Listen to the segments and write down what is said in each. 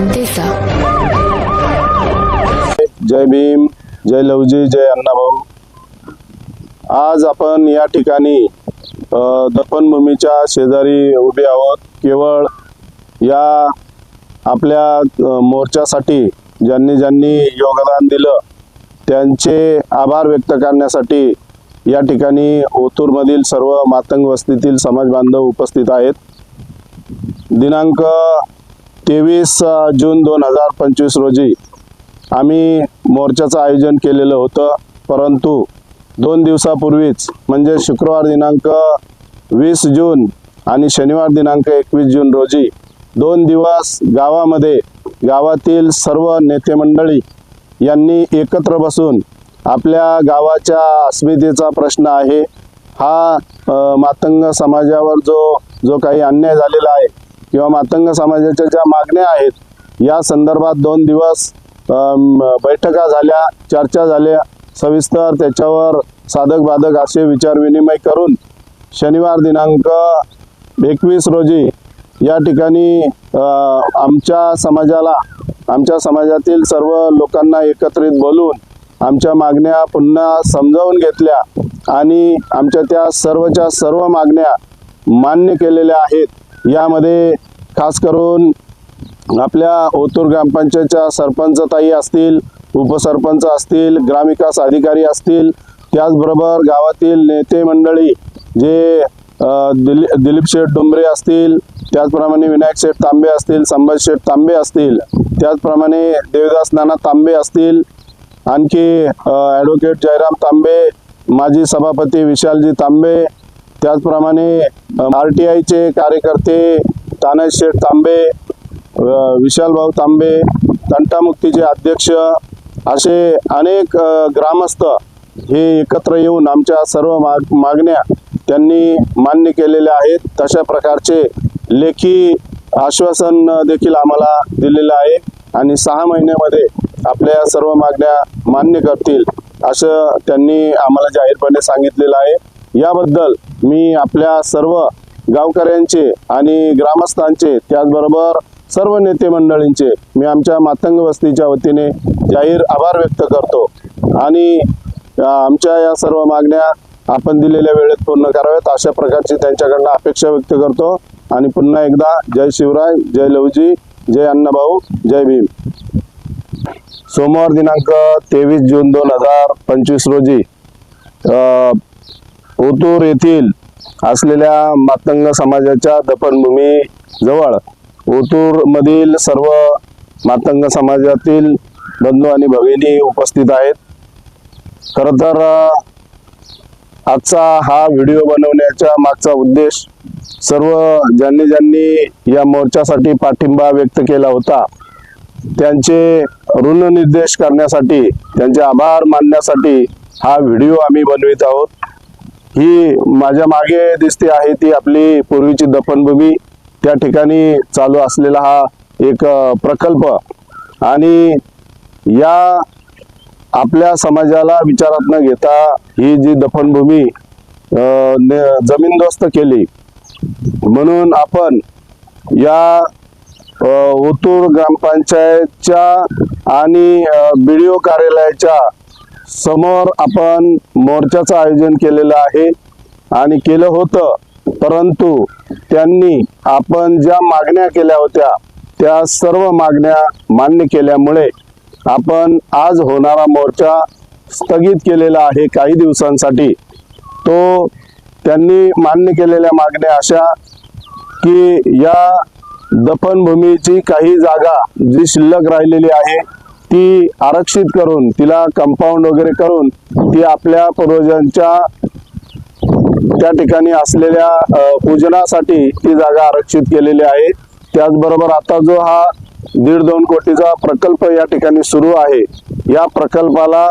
जनतेचा जय भीम जय लवजी जय अण्णाभाऊ. आज आपण या ठिकाणी दफनभूमीच्या शेजारी उभे आहोत. केवळ या आपल्या मोर्चासाठी ज्यांनी ज्यांनी योगदान दिलं त्यांचे आभार व्यक्त करण्यासाठी या ठिकाणी ओतूरमधील सर्व मातंग वस्तीतील समाज बांधव उपस्थित आहेत. दिनांक तेवीस जून दोन हजार पंचवीस रोजी आम्ही मोर्चाचं आयोजन केलेलं होतं. परंतु दोन दिवसापूर्वीच म्हणजे शुक्रवार दिनांक वीस जून आणि शनिवार दिनांक एकवीस जून रोजी दोन दिवस गावामध्ये गावातील सर्व नेते मंडळी यांनी एकत्र बसून आपल्या गावाच्या अस्मितेचा प्रश्न आहे. हा मातंग समाजावर जो जो काही अन्याय झालेला आहे किंवा मातंग समाजाच्या ज्या मागण्या आहेत या संदर्भात दोन दिवस बैठका झाल्या चर्चा झाल्या. सविस्तर त्याच्यावर साधक बाधक असे विचारविनिमय करून शनिवार दिनांक एकवीस रोजी या ठिकाणी आमच्या समाजाला आमच्या समाजातील सर्व लोकांना एकत्रित बोलून आमच्या मागण्या पुन्हा समजावून घेतल्या आणि आमच्या त्या सर्वच्या सर्व मागण्या मान्य केलेल्या आहेत. यामध्ये खास करून आपल्या ओतूर ग्रामपंचायतच्या सरपंचताई असतील उपसरपंच असतील ग्रामविकास अधिकारी असतील त्याचबरोबर गावातील नेते मंडळी जे दिली दिलीप शेठ डुंबरे असतील त्याचप्रमाणे विनायक शेठ तांबे असतील संभाजी शेठ तांबे असतील त्याचप्रमाणे देवदास नाना तांबे असतील आणखी ॲडव्होकेट जयराम तांबे माजी सभापती विशालजी तांबे त्याचप्रमाणे आर टी आयचे कार्यकर्ते तानाजी शेठ तांबे विशालभाऊ तांबे तंटामुक्तीचे अध्यक्ष असे अनेक ग्रामस्थ हे एकत्र येऊन आमच्या सर्व माग मागण्या त्यांनी मान्य केलेल्या आहेत. तशा प्रकारचे लेखी आश्वासन देखील आम्हाला दिलेलं आहे आणि सहा महिन्यामध्ये आपल्या या सर्व मागण्या मान्य करतील असं त्यांनी आम्हाला जाहीरपणे सांगितलेलं आहे. याबद्दल मी आपल्या सर्व गावकऱ्यांचे आणि ग्रामस्थांचे त्याचबरोबर सर्व नेते मंडळींचे मी आमच्या मातंग वस्तीच्या वतीने जाहीर आभार व्यक्त करतो. आणि आमच्या या सर्व मागण्या आपण दिलेल्या वेळेत पूर्ण कराव्यात अशा प्रकारची त्यांच्याकडनं अपेक्षा व्यक्त करतो. आणि पुन्हा एकदा जय शिवराय जय लवजी जय अण्णाभाऊ जय भीम. सोमवार दिनांक तेवीस जून दोन हजार पंचवीस रोजी ओतूर येथील असलेल्या मातंग समाजाच्या दफनभूमी जवळ ओतूर मधील सर्व मातंग समाजातील बंधू आणि भगिनी उपस्थित आहेत. खर तर आजचा हा व्हिडिओ बनवण्याच्या मागचा उद्देश सर्व ज्यांनी ज्यांनी या मोर्चासाठी पाठिंबा व्यक्त केला होता त्यांचे ऋणनिर्देश करण्यासाठी त्यांचे आभार मानण्यासाठी हा व्हिडिओ आम्ही बनवित आहोत. ही माझ्या मागे दिसते आहे ती आपली पूर्वीची दफनभूमी. त्या ठिकाणी चालू असलेला हा एक प्रकल्प. आणि या आपल्या समाजाला विचारात न घेता ही जी दफनभूमी जमीनदोस्त केली. म्हणून आपण या ओतूर ग्रामपंचायतच्या आणि बीडीओ कार्यालयाच्या समोर आपण मोर्चाचं आयोजन केलेलं आहे आणि केलं होतं. परंतु त्यांनी आपण ज्या मागण्या केल्या होत्या त्या सर्व मागण्या मान्य केल्यामुळे आपण आज होणारा मोर्चा स्थगित केलेला आहे काही दिवसांसाठी. तो त्यांनी मान्य केलेल्या मागण्या अशा की या दफनभूमीची काही जागा जी शिल्लक राहिलेली आहे ती आरक्षित करून तिला कंपाऊंड वगैरे करून ती आपल्या पूर्वजांच्या त्या ठिकाणी असलेल्या पूजनासाठी ती जागा आरक्षित केलेली आहे. त्याचबरोबर आता जो हा दीड दोन कोटीचा प्रकल्प या ठिकाणी सुरू आहे या प्रकल्पाला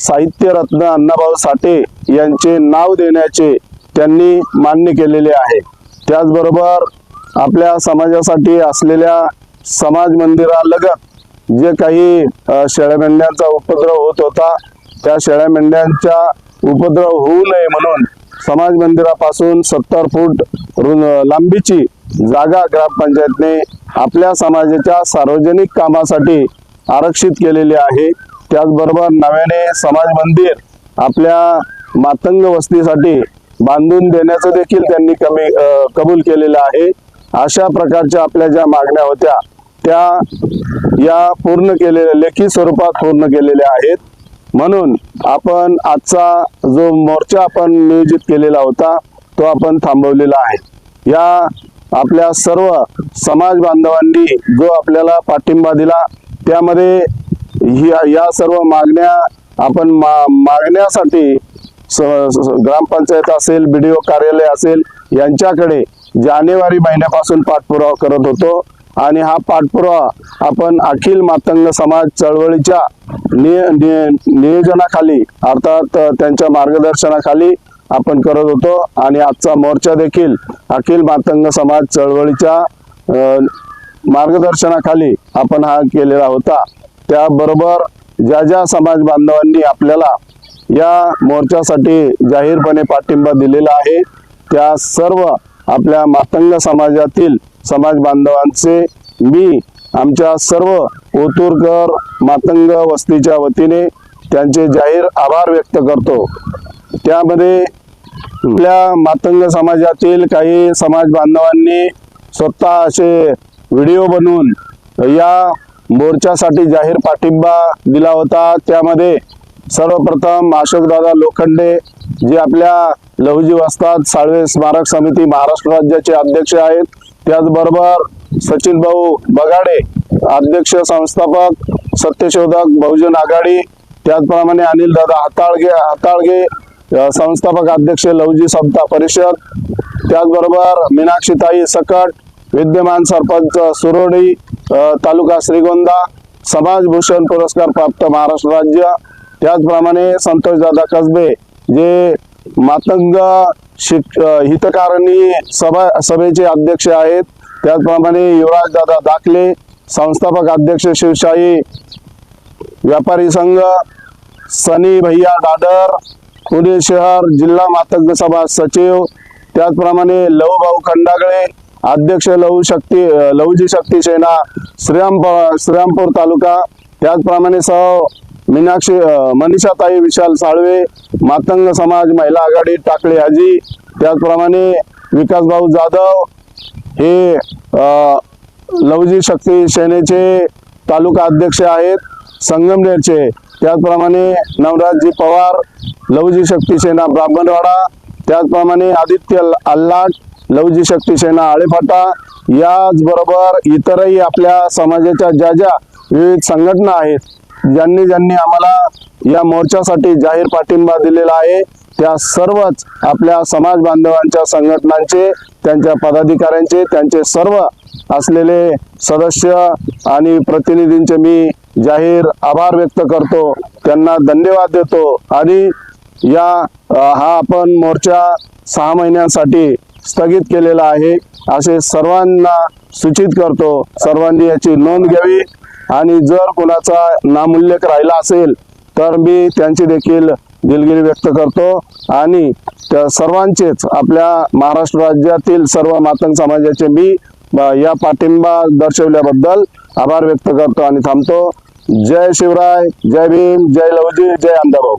साहित्य रत्न अण्णाभाऊ साठे यांचे नाव देण्याचे त्यांनी मान्य केलेले आहे. त्याचबरोबर आपल्या समाजासाठी असलेल्या समाज मंदिरालगत जे काही शेळ्या मेंढ्यांचा उपद्रव होत होता त्या शेळ्या मेंढ्यांचा उपद्रव होऊ नये म्हणून समाज मंदिरापासून सत्तर फूट रु- लांबीची जागा ग्रामपंचायतने आपल्या समाजाच्या सार्वजनिक कामासाठी आरक्षित केलेली आहे. त्याचबरोबर नव्याने समाज मंदिर आपल्या मातंग वस्तीसाठी बांधून देण्याचं देखील त्यांनी कमी कबूल केलेलं आहे. अशा प्रकारच्या आपल्या ज्या मागण्या होत्या त्या या पूर्ण केलेल्या लेखी स्वरूपात पूर्ण केलेल्या आहेत. म्हणून आपण आजचा जो मोर्चा आपण नियोजित केलेला होता तो आपण थांबवलेला आहे. या आपल्या सर्व समाज बांधवांनी जो आपल्याला पाठिंबा दिला त्यामध्ये या सर्व मागण्या आपण मा मागण्यासाठी स- स- ग्रामपंचायत असेल बी डी ओ कार्यालय असेल यांच्याकडे जानेवारी महिन्यापासून पाठपुरावा करत होतो. आणि हा पाठपुरावा आपण अखिल मातंग समाज चळवळीच्या निय- निय- नियोजनाखाली अर्थात त्यांच्या मार्गदर्शनाखाली आपण करत होतो. आणि आजचा मोर्चा देखील अखिल मातंग समाज चळवळीच्या मार्गदर्शनाखाली आपण हा केलेला होता. त्याबरोबर ज्या ज्या समाज बांधवांनी आपल्याला या मोर्चासाठी जाहीरपणे पाठिंबा दिलेला आहे त्या सर्व आपल्या मातंग समाजातील समाज बांधवांचे मी आमच्या सर्व ओतूरकर मातंग वस्तीच्या वतीने त्यांचे जाहीर आभार व्यक्त करतो. त्यामध्ये आपल्या मातंग समाजातील काही समाज बांधवांनी स्वतः असे व्हिडिओ बनवून या मोर्चासाठी जाहीर पाठिंबा दिला होता. त्यामध्ये सर्वप्रथम अशोकदादा लोखंडे जे आपल्या लहुजी वस्ताद साळवे स्मारक समिती महाराष्ट्र राज्याचे अध्यक्ष आहेत. त्याचबरोबर सचिन भाऊ बगाडे अध्यक्ष संस्थापक सत्यशोधक बहुजन आघाडी त्याचप्रमाणे अनिल दादा हाताळगे हाताळगे संस्थापक अध्यक्ष लवजी समता परिषद त्याचबरोबर मीनाक्षीताई सकट विद्यमान सरपंच सुरोडी तालुका श्रीगोंदा समाजभूषण पुरस्कार प्राप्त महाराष्ट्र राज्य त्याचप्रमाणे संतोषदादा कसबे जे मातंग शिक हितकारणी सभा सभेचे अध्यक्ष आहेत. त्याचप्रमाणे युवराज दादा दाखले संस्थापक अध्यक्ष शिवशाही व्यापारी संघ सनी भैया दादर पुणे शहर जिल्हा मातंग सभा सचिव त्याचप्रमाणे लहू भाऊ खंडागळे अध्यक्ष लहू शक्ती लहूजी शक्ती सेना श्रीराम श्रीरामपूर तालुका त्याचप्रमाणे सह मीनाक्षी मनीषाताई विशाल साळवे मातंग समाज महिला आघाडी टाकळे आजी त्याचप्रमाणे विकासभाऊ जाधव हे लवजी शक्ती सेनेचे तालुका अध्यक्ष आहेत संगमनेरचे. त्याचप्रमाणे नवराजजी पवार लवजी शक्ती सेना ब्राह्मणवाडा त्याचप्रमाणे आदित्य अल्लाट लवजी शक्ती सेना आळेफाटा याचबरोबर इतरही आपल्या समाजाच्या ज्या ज्या विविध संघटना आहेत ज्यांनी ज्यांनी आम्हाला या मोर्चासाठी जाहीर पाठिंबा दिलेला आहे त्या सर्वच आपल्या समाज बांधवांच्या संघटनांचे त्यांच्या पदाधिकाऱ्यांचे त्यांचे सर्व असलेले सदस्य आणि प्रतिनिधींचे मी जाहीर आभार व्यक्त करतो. त्यांना धन्यवाद देतो आणि या हा आपण मोर्चा सहा महिन्यांसाठी स्थगित केलेला आहे असे सर्वांना सूचित करतो. सर्वांनी याची नोंद घ्यावी. आणि जर कोणाचा नामुल्लेख राहिला असेल तर मी त्यांची देखील दिलगिरी व्यक्त करतो. आणि त्या सर्वांचेच आपल्या महाराष्ट्र राज्यातील सर्व मातंग समाजाचे मी या पाठिंबा दर्शवल्याबद्दल आभार व्यक्त करतो आणि थांबतो. जय शिवराय जय भीम जय लवजी जय अंदाभाऊ